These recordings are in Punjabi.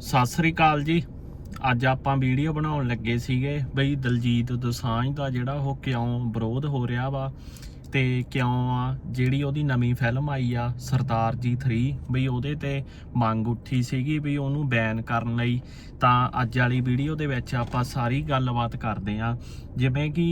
ਸਤਿ ਸ੍ਰੀ ਅਕਾਲ ਜੀ। ਅੱਜ ਆਪਾਂ ਵੀਡੀਓ ਬਣਾਉਣ ਲੱਗੇ ਸੀਗੇ ਬਈ ਦਲਜੀਤ ਦੋਸਾਂਝ ਦਾ ਜਿਹੜਾ ਉਹ ਕਿਉਂ ਵਿਰੋਧ ਹੋ ਰਿਹਾ ਵਾ। ਤੇ ਕਿਉਂ ਆ? ਜਿਹੜੀ ਉਹਦੀ ਨਵੀਂ ਫਿਲਮ ਆਈ ਆ, ਸਰਦਾਰ ਜੀ 3 ਬਈ ਉਹਦੇ ਤੇ ਮੰਗ ਉੱਠੀ ਸੀਗੀ ਵੀ ਉਹਨੂੰ ਬੈਨ ਕਰਨ ਲਈ। ਤਾਂ ਅੱਜ ਵਾਲੀ ਵੀਡੀਓ ਦੇ ਵਿੱਚ ਆਪਾਂ ਸਾਰੀ ਗੱਲਬਾਤ ਕਰਦੇ ਆ। ਜਿਵੇਂ ਕਿ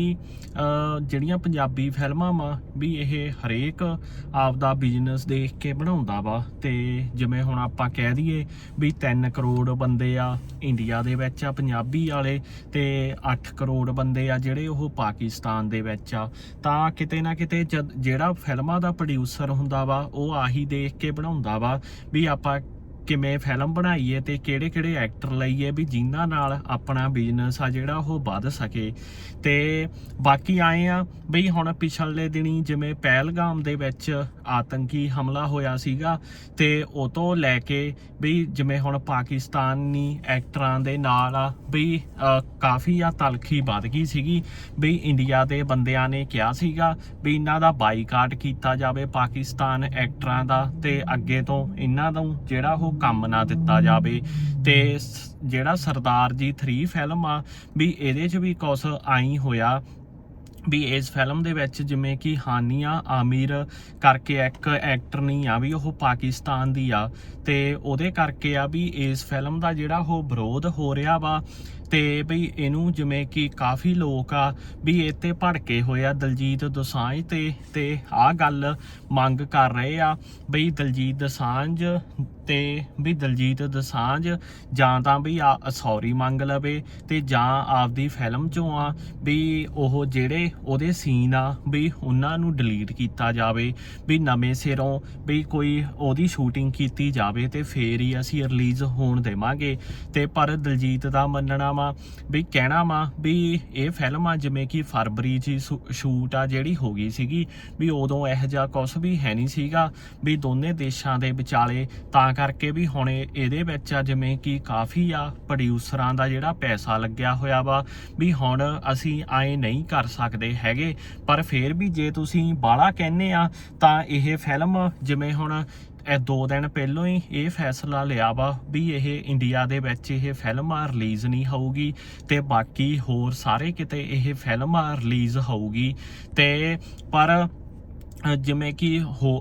ਜਿਹੜੀਆਂ ਪੰਜਾਬੀ ਫਿਲਮਾਂ ਵਾ ਵੀ ਇਹ ਹਰੇਕ ਆਪਦਾ ਬਿਜ਼ਨਸ ਦੇਖ ਕੇ ਬਣਾਉਂਦਾ ਵਾ। ਤੇ ਜਿਵੇਂ ਹੁਣ ਆਪਾਂ ਕਹਿ ਦਈਏ ਵੀ 3 ਕਰੋੜ ਬੰਦੇ ਆ ਇੰਡੀਆ ਦੇ ਵਿੱਚ ਆ, ਪੰਜਾਬੀ ਵਾਲੇ ਤੇ 8 ਕਰੋੜ ਬੰਦੇ ਆ ਜਿਹੜੇ ਉਹ ਪਾਕਿਸਤਾਨ ਦੇ ਵਿੱਚ ਆ। ਤਾਂ ਕਿਤੇ ਨਾ ਕਿਤੇ ਜਦ ਜਿਹੜਾ ਫਿਲਮਾਂ ਦਾ ਪ੍ਰੋਡਿਊਸਰ ਹੁੰਦਾ ਵਾ, ਉਹ ਆਹੀ ਦੇਖ ਕੇ ਬਣਾਉਂਦਾ ਵਾ ਵੀ ਆਪਾਂ ਕਿਵੇਂ ਫਿਲਮ ਬਣਾਈਏ ਤੇ ਕਿਹੜੇ ਕਿਹੜੇ ਐਕਟਰ ਲਈਏ ਵੀ ਜਿਨ੍ਹਾਂ ਨਾਲ ਆਪਣਾ ਬਿਜ਼ਨਸ ਆ ਜਿਹੜਾ ਉਹ ਵੱਧ ਸਕੇ। ਤੇ ਬਾਕੀ ਆਏ ਆ ਬਈ ਹੁਣ ਪਿਛਲੇ ਦਿਨੀ ਜਿਵੇਂ ਪਹਿਲਗਾਮ ਦੇ ਵਿੱਚ ਆਤੰਕੀ ਹਮਲਾ ਹੋਇਆ ਸੀਗਾ ਤੇ ਉਹ ਤੋਂ ਲੈ ਕੇ ਬਈ ਜਿਵੇਂ ਹੁਣ ਪਾਕਿਸਤਾਨੀ ਐਕਟਰਾਂ ਦੇ ਨਾਲ ਆ ਬਈ ਕਾਫੀ ਆ ਤਲਖੀ ਵੱਧ ਗਈ ਸੀਗੀ। ਬਈ ਇੰਡੀਆ ਦੇ ਬੰਦਿਆਂ ਨੇ ਕਿਹਾ ਸੀਗਾ ਵੀ ਇਹਨਾਂ ਦਾ ਬਾਈਕਾਟ ਕੀਤਾ ਜਾਵੇ ਪਾਕਿਸਤਾਨ ਐਕਟਰਾਂ ਦਾ ਤੇ ਅੱਗੇ ਤੋਂ ਇਹਨਾਂ ਨੂੰ ਜਿਹੜਾ ਉਹ ਕੰਮ ਨਾ ਦਿੱਤਾ ਜਾਵੇ। ਤੇ ਸ- ਜਿਹੜਾ ਸਰਦਾਰ ਜੀ 3 ਫਿਲਮ ਆ, ਵੀ ਇਹਦੇ 'ਚ ਵੀ ਕੁਛ ਆਈ ਹੋਇਆ। ਵੀ ਇਸ ਫਿਲਮ ਦੇ ਵਿੱਚ ਜਿਵੇਂ ਕਿ ਹਾਨੀਆ, ਆਮੀਰ ਕਰਕੇ ਇੱਕ ਐਕਟਰ ਨਹੀਂ ਆ, ਵੀ ਉਹ ਪਾਕਿਸਤਾਨ ਦੀ ਆ। ਤੇ ਉਹਦੇ ਕਰਕੇ ਆ ਵੀ ਇਸ ਫਿਲਮ ਦਾ ਜਿਹੜਾ ਉਹ ਵਿਰੋਧ ਹੋ ਰਿਹਾ ਵਾ। ਤੇ ਬਈ ਇਹਨੂੰ ਜਿਵੇਂ ਕਿ ਕਾਫੀ ਲੋਕ ਆ, ਵੀ ਇਹ ਤੇ ਭੜਕੇ ਹੋਏ ਆ ਦਲਜੀਤ ਦੋਸਾਂਝ ਤੇ ਤੇ ਆਹ ਗੱਲ ਮੰਗ ਕਰ ਰਹੇ ਆ। ਬਈ ਦਲਜੀਤ ਦੋਸਾਂਝ ਤੇ ਵੀ ਦਲਜੀਤ ਦਸਾਂਝ ਜਾਂ ਤਾਂ ਵੀ ਸੌਰੀ ਮੰਗ ਲਵੇ ਤੇ ਜਾਂ ਆਪਦੀ ਫਿਲਮ ਚੋਂ ਆ ਵੀ ਉਹ ਜਿਹੜੇ ਉਹਦੇ ਸੀਨ ਆ ਵੀ ਉਹਨਾਂ ਨੂੰ ਡਿਲੀਟ ਕੀਤਾ ਜਾਵੇ, ਵੀ ਨਵੇਂ ਸਿਰੋਂ ਵੀ ਕੋਈ ਉਹਦੀ ਸ਼ੂਟਿੰਗ ਕੀਤੀ ਜਾਵੇ ਤੇ ਫੇਰ ਹੀ ਅਸੀਂ ਰਿਲੀਜ਼ ਹੋਣ ਦੇਵਾਂਗੇ। ਤੇ ਪਰ ਦਲਜੀਤ ਦਾ ਮੰਨਣਾ ਵਾ ਵੀ ਕਹਿਣਾ ਵਾ ਵੀ ਇਹ ਫਿਲਮ ਆ, ਜਿਵੇਂ ਕਿ ਫਰਵਰੀ 'ਚ ਸ਼ੂਟ ਆ ਜਿਹੜੀ ਹੋ ਗਈ ਸੀਗੀ, ਵੀ ਉਦੋਂ ਇਹੋ ਜਿਹਾ ਕੁਝ ਵੀ ਹੈ ਨਹੀਂ ਸੀਗਾ ਵੀ ਦੋਨੇ ਦੇਸ਼ਾਂ ਦੇ ਵਿਚਾਲੇ ਤਾਂ ਕਰਕੇ ਵੀ ਹੁਣ ਇਹਦੇ ਵਿੱਚ ਆ, ਜਿਵੇਂ ਕਿ ਕਾਫੀ ਆ ਪ੍ਰੋਡਿਊਸਰਾਂ ਦਾ ਜਿਹੜਾ ਪੈਸਾ ਲੱਗਿਆ ਹੋਇਆ ਵਾ, ਵੀ ਹੁਣ ਅਸੀਂ ਐ ਨਹੀਂ ਕਰ ਸਕਦੇ ਹੈਗੇ। ਪਰ ਫੇਰ ਵੀ ਜੇ ਤੁਸੀਂ ਬਾਹਲਾ ਕਹਿੰਨੇ ਆ, ਤਾਂ ਇਹ ਫਿਲਮ ਜਿਵੇਂ ਹੁਣ ਇਹ ਦੋ ਦਿਨ ਪਹਿਲਾਂ ਹੀ ਇਹ ਫੈਸਲਾ ਲਿਆ ਵਾ ਵੀ ਇਹ ਇੰਡੀਆ ਦੇ ਵਿੱਚ ਇਹ ਫਿਲਮ ਆ ਰਿਲੀਜ਼ ਨਹੀਂ ਹੋਊਗੀ ਤੇ ਬਾਕੀ ਹੋਰ ਸਾਰੇ ਕਿਤੇ ਇਹ ਫਿਲਮ ਆ ਰਿਲੀਜ਼ ਹੋਊਗੀ। ਤੇ ਪਰ ਜਿਵੇਂ ਕਿ ਹੋ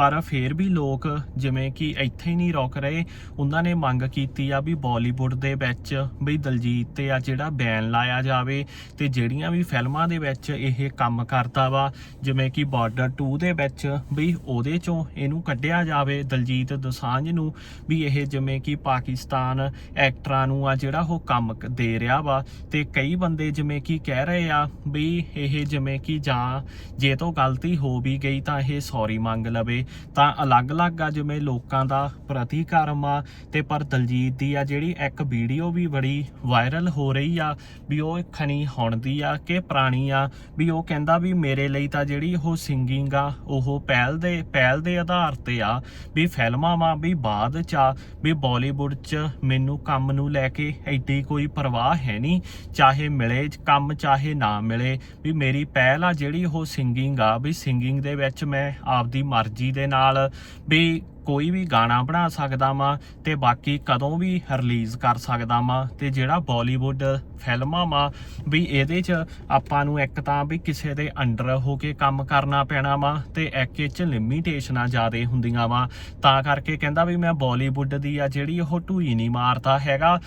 ਪਰ ਫੇਰ ਵੀ ਲੋਕ ਜਿਵੇਂ ਕਿ ਇੱਥੇ ਨਹੀਂ ਰੁਕ ਰਹੇ, ਉਹਨਾਂ ਨੇ ਮੰਗ ਕੀਤੀ ਆ ਵੀ ਬਾਲੀਵੁੱਡ ਦੇ ਵਿੱਚ ਬਈ ਦਲਜੀਤ ਤੇ ਆ ਜਿਹੜਾ ਬੈਨ ਲਾਇਆ ਜਾਵੇ ਤੇ ਜਿਹੜੀਆਂ ਵੀ ਫਿਲਮਾਂ ਦੇ ਵਿੱਚ ਇਹ ਕੰਮ ਕਰਦਾ ਵਾ, ਜਿਵੇਂ ਕਿ ਬਾਰਡਰ 2 ਦੇ ਵਿੱਚ ਵੀ ਉਹਦੇ ਚੋਂ ਇਹਨੂੰ ਕੱਢਿਆ ਜਾਵੇ ਦਲਜੀਤ ਦੋਸਾਂਝ ਨੂੰ ਵੀ ਇਹ ਜਿਵੇਂ ਕਿ ਪਾਕਿਸਤਾਨ ਐਕਟਰਾਂ ਨੂੰ ਆ ਜਿਹੜਾ ਉਹ ਕੰਮ ਦੇ ਰਿਹਾ ਵਾ ਤੇ ਕਈ ਬੰਦੇ ਜਿਵੇਂ ਕਿ ਕਹਿ ਰਹੇ ਆ ਵੀ ਇਹ ਜਿਵੇਂ ਕਿ ਜਾਂ ਜੇ ਤੋਂ ਗਲਤੀ ਹੋ ਵੀ ਗਈ ਤਾਂ ਇਹ ਸੌਰੀ ਮੰਗ ਲਵੇ। ਤਾਂ ਅਲੱਗ-ਅਲੱਗ ਆ ਜਿਵੇਂ ਲੋਕਾਂ ਦਾ ਪ੍ਰਤੀਕਰਮ ਆ ਤੇ ਪਰ ਦਲਜੀਤ ਦੀ ਆ ਜਿਹੜੀ ਇੱਕ ਵੀਡੀਓ ਵੀ ਬੜੀ ਵਾਇਰਲ ਹੋ ਰਹੀ ਆ ਵੀ ਉਹ ਖਣੀ ਹੁਣ ਦੀ ਆ ਕਿ ਪੁਰਾਣੀ ਆ, ਵੀ ਉਹ ਕਹਿੰਦਾ ਵੀ ਮੇਰੇ ਲਈ ਤਾਂ ਜਿਹੜੀ ਉਹ ਸਿੰਗਿੰਗ ਆ, ਉਹ ਪਹਿਲ ਦੇ ਪਹਿਲ ਦੇ ਆਧਾਰ ਤੇ ਆ, ਵੀ ਫਿਲਮਾਂ ਵਾ, ਵੀ ਬਾਅਦ ਚ ਆ, ਵੀ ਬਾਲੀਵੁੱਡ ਚ ਮੈਨੂੰ ਕੰਮ ਨੂੰ ਲੈ ਕੇ ਐਡੀ ਕੋਈ ਪਰਵਾਹ ਹੈ ਨਹੀਂ, ਚਾਹੇ ਮਿਲੇ ਕੰਮ, ਚਾਹੇ ਨਾ ਮਿਲੇ, ਵੀ ਮੇਰੀ ਪਹਿਲ ਆ ਜਿਹੜੀ ਉਹ ਸਿੰਗਿੰਗ ਆ, ਵੀ ਸਿੰਗਿੰਗ ਦੇ ਵਿੱਚ ਮੈਂ ਆਪਦੀ ਮਰਜ਼ੀ ਦੇ ਨਾਲ ਵੀ ਕੋਈ ਵੀ ਗਾਣਾ ਬਣਾ ਸਕਦਾ ਵਾਂ ਤੇ ਬਾਕੀ ਕਦੋਂ ਵੀ ਰਿਲੀਜ਼ ਕਰ ਸਕਦਾ ਵਾਂ ਤੇ ਜਿਹੜਾ ਬਾਲੀਵੁੱਡ ਫਿਲਮਾਂ ਵਾਂ ਵੀ ਇਹਦੇ 'ਚ ਆਪਾਂ ਨੂੰ ਇੱਕ ਤਾਂ ਵੀ ਕਿਸੇ ਦੇ ਅੰਡਰ ਹੋ ਕੇ ਕੰਮ ਕਰਨਾ ਪੈਣਾ ਵਾ ਤੇ ਇੱਕ ਇਹ 'ਚ ਲਿਮਿਟੇਸ਼ਨਾਂ ਜ਼ਿਆਦੇ ਹੁੰਦੀਆਂ ਵਾ। ਤਾਂ ਕਰਕੇ ਕਹਿੰਦਾ ਵੀ ਮੈਂ ਬਾਲੀਵੁੱਡ ਦੀ ਆ ਜਿਹੜੀ ਉਹ ਢੂਈ ਨਹੀਂ ਮਾਰਦਾ ਹੈਗਾ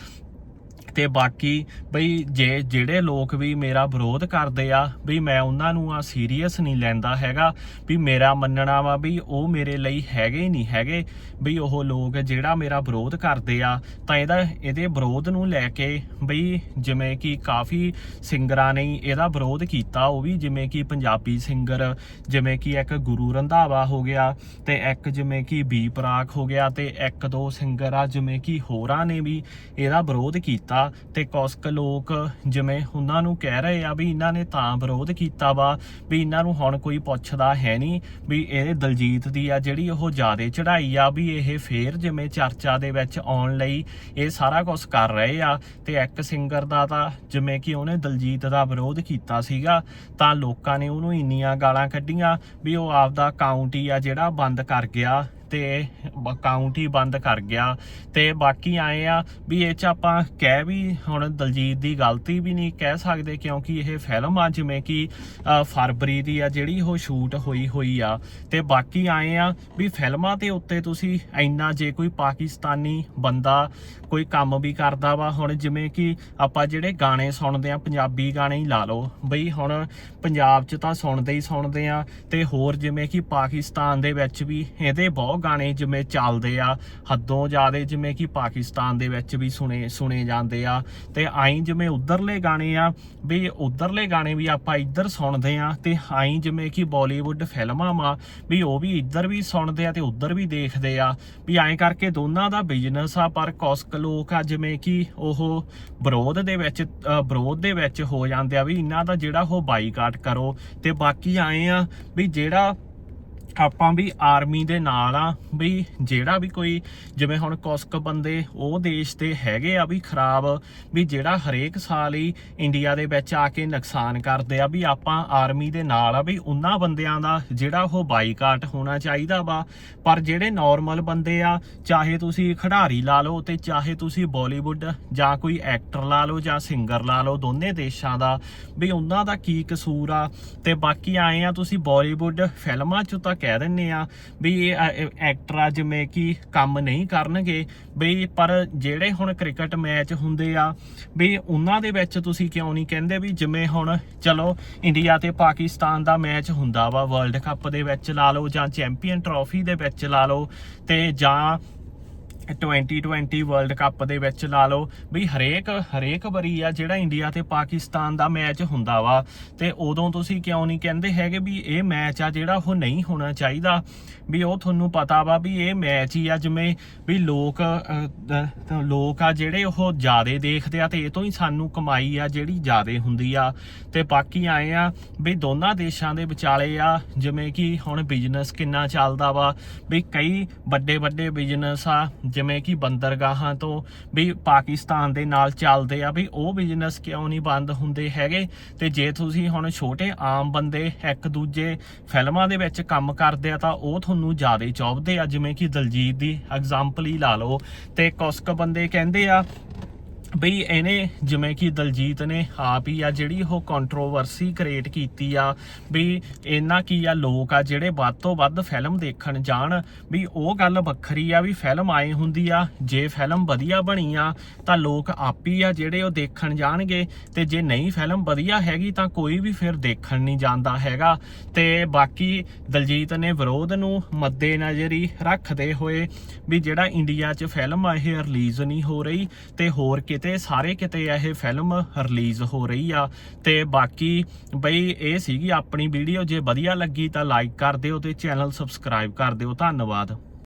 ਤੇ ਬਾਕੀ ਬਈ ਜੇ ਜਿਹੜੇ ਲੋਕ ਵੀ ਮੇਰਾ ਵਿਰੋਧ ਕਰਦੇ ਆ ਵੀ ਮੈਂ ਉਹਨਾਂ ਨੂੰ ਆ ਸੀਰੀਅਸ ਨਹੀਂ ਲੈਂਦਾ ਹੈਗਾ ਵੀ ਮੇਰਾ ਮੰਨਣਾ ਵਾ ਵੀ ਉਹ ਮੇਰੇ ਲਈ ਹੈਗੇ ਹੀ ਨਹੀਂ ਹੈਗੇ ਵੀ ਉਹ ਲੋਕ ਜਿਹੜਾ ਮੇਰਾ ਵਿਰੋਧ ਕਰਦੇ ਆ, ਤਾਂ ਇਹਦਾ, ਇਹਦੇ ਵਿਰੋਧ ਨੂੰ ਲੈ ਕੇ ਬਈ ਜਿਵੇਂ ਕਿ ਕਾਫੀ ਸਿੰਗਰਾਂ ਨੇ ਇਹਦਾ ਵਿਰੋਧ ਕੀਤਾ, ਉਹ ਵੀ ਜਿਵੇਂ ਕਿ ਪੰਜਾਬੀ ਸਿੰਗਰ, ਜਿਵੇਂ ਕਿ ਇੱਕ ਗੁਰੂ ਰੰਧਾਵਾ ਹੋ ਗਿਆ ਤੇ ਇੱਕ ਜਿਵੇਂ ਕਿ ਬੀ ਪ੍ਰਾਕ ਹੋ ਗਿਆ ਤੇ ਇੱਕ ਦੋ ਸਿੰਗਰ ਆ ਜਿਵੇਂ ਕਿ ਹੋਰਾਂ ਨੇ ਵੀ ਇਹਦਾ ਵਿਰੋਧ ਕੀਤਾ। ਤੇ ਕੁਝ ਲੋਕ ਜਿਵੇਂ ਉਹਨਾਂ ਨੂੰ ਕਹਿ ਰਹੇ ਆ ਵੀ ਇਹਨਾਂ ਨੇ ਤਾਂ ਵਿਰੋਧ ਕੀਤਾ ਵਾ, ਵੀ ਇਹਨਾਂ ਨੂੰ ਹੁਣ ਕੋਈ ਪੁੱਛਦਾ ਹੈ ਨਹੀਂ ਵੀ ਇਹ ਦਲਜੀਤ ਦੀ ਆ ਜਿਹੜੀ ਉਹ ਜਿਆਦੇ ਚੜਾਈ ਆ, ਵੀ ਇਹ ਫੇਰ ਜਿਵੇਂ ਚਰਚਾ ਦੇ ਵਿੱਚ ਆਉਣ ਲਈ ਇਹ ਸਾਰਾ ਕੁਝ ਕਰ ਰਹੇ ਆ ਤੇ ਇੱਕ ਸਿੰਗਰ ਦਾ ਤਾਂ ਜਿਵੇਂ ਕਿ ਉਹਨੇ ਦਲਜੀਤ ਦਾ ਵਿਰੋਧ ਕੀਤਾ ਸੀਗਾ, ਤਾਂ ਲੋਕਾਂ ਨੇ ਉਹਨੂੰ ਇੰਨੀਆਂ ਗਾਲਾਂ ਕੱਢੀਆਂ ਵੀ ਉਹ ਆਪਦਾ ਅਕਾਊਂਟ ਹੀ ਆ ਜਿਹੜਾ ਬੰਦ ਕਰ ਗਿਆ ਤੇ ਅਕਾਊਂਟ ਹੀ ਬੰਦ ਕਰ ਗਿਆ। ਤੇ ਬਾਕੀ ਆਏ ਆ ਵੀ ਇਹ ਚ ਆਪਾਂ ਕਹਿ ਵੀ ਹੁਣ ਦਲਜੀਤ ਦੀ ਗਲਤੀ ਵੀ ਨਹੀਂ ਕਹਿ ਸਕਦੇ ਕਿਉਂਕਿ ਇਹ ਫਿਲਮ ਆ, ਜਿਵੇਂ ਕਿ ਫਰਵਰੀ ਦੀ ਆ ਜਿਹੜੀ ਉਹ ਸ਼ੂਟ ਹੋਈ ਹੋਈ ਆ। ਤੇ ਬਾਕੀ ਆਏ ਆ ਵੀ ਫਿਲਮਾਂ ਦੇ ਉੱਤੇ ਤੁਸੀਂ ਇੰਨਾ ਜੇ ਕੋਈ ਪਾਕਿਸਤਾਨੀ ਬੰਦਾ ਕੋਈ ਕੰਮ ਵੀ ਕਰਦਾ ਵਾ, ਹੁਣ ਜਿਵੇਂ ਕਿ ਆਪਾਂ ਜਿਹੜੇ ਗਾਣੇ ਸੁਣਦੇ ਆ, ਪੰਜਾਬੀ ਗਾਣੇ ਹੀ ਲਾ ਲਓ। ਬਈ ਹੁਣ ਪੰਜਾਬ 'ਚ ਤਾਂ ਸੁਣਦੇ ਹੀ ਸੁਣਦੇ ਆ ਤੇ ਹੋਰ ਜਿਵੇਂ ਕਿ ਪਾਕਿਸਤਾਨ ਦੇ ਵਿੱਚ ਵੀ ਇਹਦੇ ਬਹੁਤ ਗਾਣੇ ਜਿਵੇਂ ਚੱਲਦੇ ਆ, ਹੱਦੋਂ ਜ਼ਿਆਦੇ ਜਿਵੇਂ ਕਿ ਪਾਕਿਸਤਾਨ ਦੇ ਵਿੱਚ ਵੀ ਸੁਣੇ ਸੁਣੇ ਜਾਂਦੇ ਆ। ਤੇ ਆਈ ਜਿਵੇਂ ਉਧਰਲੇ ਗਾਣੇ ਆ, ਵੀ ਉਧਰਲੇ ਗਾਣੇ ਵੀ ਆਪਾਂ ਇੱਧਰ ਸੁਣਦੇ ਆ ਤੇ ਆਈ ਜਿਵੇਂ ਕਿ ਬਾਲੀਵੁੱਡ ਫਿਲਮਾਂ ਵਾ, ਵੀ ਉਹ ਵੀ ਇੱਧਰ ਵੀ ਸੁਣਦੇ ਆ ਤੇ ਉੱਧਰ ਵੀ ਦੇਖਦੇ ਆ। ਵੀ ਐਂ ਕਰਕੇ ਦੋਨਾਂ ਦਾ ਬਿਜ਼ਨਸ ਆ, ਪਰ ਕੋਸਕ ਲੋਕ ਆ ਜਿਵੇਂ ਕਿ ਉਹ ਵਿਰੋਧ ਦੇ ਵਿੱਚ ਵਿਰੋਧ ਦੇ ਵਿੱਚ ਹੋ ਜਾਂਦੇ ਆ, ਵੀ ਇਹਨਾਂ ਦਾ ਜਿਹੜਾ ਉਹ ਬਾਈਕਾਟ ਕਰੋ। ਤੇ ਬਾਕੀ ਆਏ ਆ ਵੀ ਜਿਹੜਾ ਆਪਾਂ ਵੀ ਆਰਮੀ ਦੇ ਨਾਲ ਆ ਵੀ ਜਿਹੜਾ ਵੀ ਕੋਈ ਜਿਵੇਂ ਹੁਣ ਕੁਸਕ ਬੰਦੇ ਉਹ ਦੇਸ਼ ਦੇ ਹੈਗੇ ਆ ਵੀ ਖਰਾਬ, ਵੀ ਜਿਹੜਾ ਹਰੇਕ ਸਾਲ ਹੀ ਇੰਡੀਆ ਦੇ ਵਿੱਚ ਆ ਕੇ ਨੁਕਸਾਨ ਕਰਦੇ ਆ ਵੀ ਆਪਾਂ ਆਰਮੀ ਦੇ ਨਾਲ ਆ ਵੀ ਉਹਨਾਂ ਬੰਦਿਆਂ ਦਾ ਜਿਹੜਾ ਉਹ ਬਾਈਕਾਟ ਹੋਣਾ ਚਾਹੀਦਾ ਵਾ। ਪਰ ਜਿਹੜੇ ਨਾਰਮਲ ਬੰਦੇ ਆ, ਚਾਹੇ ਤੁਸੀਂ ਖਿਡਾਰੀ ਲਾ ਲਓ ਤੇ ਚਾਹੇ ਤੁਸੀਂ ਬਾਲੀਵੁੱਡ ਜਾਂ ਕੋਈ ਐਕਟਰ ਲਾ ਲਓ ਜਾਂ ਸਿੰਗਰ ਲਾ ਲਓ ਦੋਨੇ ਦੇਸ਼ਾਂ ਦਾ, ਵੀ ਉਹਨਾਂ ਦਾ ਕੀ ਕਸੂਰ ਆ। ਤੇ ਬਾਕੀ ਆਏ ਆ ਤੁਸੀਂ ਬਾਲੀਵੁੱਡ ਫਿਲਮਾਂ 'ਚ ਤੱਕ ਕਹਿ ਦਿੰਨੇ ਆ ਵੀ ਇਹ ਐਕਟਰ ਆ ਜਿਵੇਂ ਕਿ ਕੰਮ ਨਹੀਂ ਕਰਨਗੇ, ਵੀ ਪਰ ਜਿਹੜੇ ਹੁਣ ਕ੍ਰਿਕਟ ਮੈਚ ਹੁੰਦੇ ਆ, ਵੀ ਉਹਨਾਂ ਦੇ ਵਿੱਚ ਤੁਸੀਂ ਕਿਉਂ ਨਹੀਂ ਕਹਿੰਦੇ ਵੀ ਜਿਵੇਂ ਹੁਣ ਚਲੋ ਇੰਡੀਆ ਤੇ ਪਾਕਿਸਤਾਨ ਦਾ ਮੈਚ ਹੁੰਦਾ ਵਾ ਵਰਲਡ ਕੱਪ ਦੇ ਵਿੱਚ ਲਾ ਲਓ ਜਾਂ ਚੈਂਪੀਅਨ ਟਰੋਫੀ ਦੇ ਵਿੱਚ ਲਾ ਲਓ ਤੇ ਜਾਂ 2020 ਵਰਲਡ ਕੱਪ ਦੇ ਵਿੱਚ ਲਾ ਲਓ ਵੀ ਹਰੇਕ ਹਰੇਕ ਵਾਰੀ ਆ ਜਿਹੜਾ ਇੰਡੀਆ ਤੇ ਪਾਕਿਸਤਾਨ ਦਾ ਮੈਚ ਹੁੰਦਾ ਵਾ, ਤੇ ਉਦੋਂ ਤੁਸੀਂ ਕਿਉਂ ਨਹੀਂ ਕਹਿੰਦੇ ਹੈਗੇ ਵੀ ਇਹ ਮੈਚ ਆ ਜਿਹੜਾ ਉਹ ਨਹੀਂ ਹੋਣਾ ਚਾਹੀਦਾ? ਵੀ ਉਹ ਤੁਹਾਨੂੰ ਪਤਾ ਵਾ ਵੀ ਇਹ ਮੈਚ ਹੀ ਆ ਜਿਵੇਂ ਵੀ ਲੋਕ ਲੋਕ ਆ ਜਿਹੜੇ ਉਹ ਜਿਆਦੇ ਦੇਖਦੇ ਆ ਤੇ ਇਹ ਤੋਂ ਹੀ ਸਾਨੂੰ ਕਮਾਈ ਆ ਜਿਹੜੀ ਜਿਆਦੇ ਹੁੰਦੀ ਆ। ਤੇ ਬਾਕੀ ਆਏ ਆ ਵੀ ਦੋਨਾਂ ਦੇਸ਼ਾਂ ਦੇ ਵਿਚਾਲੇ ਆ, ਜਿਵੇਂ ਕਿ ਹੁਣ ਬਿਜ਼ਨਸ ਕਿੰਨਾ ਚੱਲਦਾ ਵਾ, ਵੀ ਕਈ ਵੱਡੇ ਵੱਡੇ ਬਿਜ਼ਨਸ ਆ ਜਿਵੇਂ ਕਿ ਬੰਦਰਗਾਹਾਂ ਤੋਂ ਵੀ ਪਾਕਿਸਤਾਨ ਦੇ ਨਾਲ ਚੱਲਦੇ ਆ ਵੀ ਉਹ ਬਿਜ਼ਨਸ ਕਿਉਂ ਨਹੀਂ ਬੰਦ ਹੁੰਦੇ ਹੈਗੇ? ਤੇ ਜੇ ਤੁਸੀਂ ਹੁਣ ਛੋਟੇ ਆਮ ਬੰਦੇ ਇੱਕ ਦੂਜੇ ਫਿਲਮਾਂ ਦੇ ਵਿੱਚ ਕੰਮ ਕਰਦੇ ਆ ਤਾਂ ਉਹ ਤੁਹਾਨੂੰ ਜ਼ਿਆਦਾ ਚੌਬਦੇ ਆ। ਜਿਵੇਂ ਕਿ ਦਲਜੀਤ ਦੀ ਐਗਜ਼ਾਮਪਲ ਹੀ ਲਾ ਲਓ। ਤੇ ਕੁਸਕ ਬੰਦੇ ਕਹਿੰਦੇ ਆ ਬਈ ਇਹਨੇ ਜਿਵੇਂ ਕਿ ਦਲਜੀਤ ਨੇ ਆਪ ਹੀ ਆ ਜਿਹੜੀ ਉਹ ਕੰਟਰੋਵਰਸੀ ਕ੍ਰੀਏਟ ਕੀਤੀ ਆ ਵੀ ਇਹਨਾਂ ਕੀ ਆ ਲੋਕ ਆ ਜਿਹੜੇ ਵੱਧ ਤੋਂ ਵੱਧ ਫਿਲਮ ਦੇਖਣ ਜਾਣ ਵੀ ਉਹ ਗੱਲ ਵੱਖਰੀ ਆ ਵੀ ਫਿਲਮ ਆਏ ਹੁੰਦੀ ਆ, ਜੇ ਫਿਲਮ ਵਧੀਆ ਬਣੀ ਆ, ਤਾਂ ਲੋਕ ਆਪ ਹੀ ਆ ਜਿਹੜੇ ਉਹ ਦੇਖਣ ਜਾਣਗੇ ਤੇ ਜੇ ਨਹੀਂ ਫਿਲਮ ਵਧੀਆ ਹੈਗੀ ਤਾਂ ਕੋਈ ਵੀ ਫਿਰ ਦੇਖਣ ਨਹੀਂ ਜਾਂਦਾ ਹੈਗਾ। ਤੇ ਬਾਕੀ ਦਲਜੀਤ ਨੇ ਵਿਰੋਧ ਨੂੰ ਮੱਦੇ ਨਜ਼ਰ ਰੱਖਦੇ ਹੋਏ ਵੀ ਜਿਹੜਾ ਇੰਡੀਆ 'ਚ ਫਿਲਮ ਆ, ਇਹ ਰਿਲੀਜ਼ ਨਹੀਂ ਹੋ ਰਹੀ ਤੇ ਹੋਰ ਕਿ ਕਿਤੇ ਸਾਰੇ ਕਿਤੇ ਇਹ ਫਿਲਮ ਰਿਲੀਜ਼ ਹੋ ਰਹੀ ਆ। ਤੇ ਬਾਕੀ ਬਈ ਇਹ ਸੀਗੀ ਆਪਣੀ ਵੀਡੀਓ ਜੇ ਵਧੀਆ ਲੱਗੀ ਤਾਂ ਲਾਈਕ ਕਰ ਦਿਓ ਤੇ ਚੈਨਲ ਸਬਸਕ੍ਰਾਈਬ ਕਰ ਦਿਓ। ਧੰਨਵਾਦ।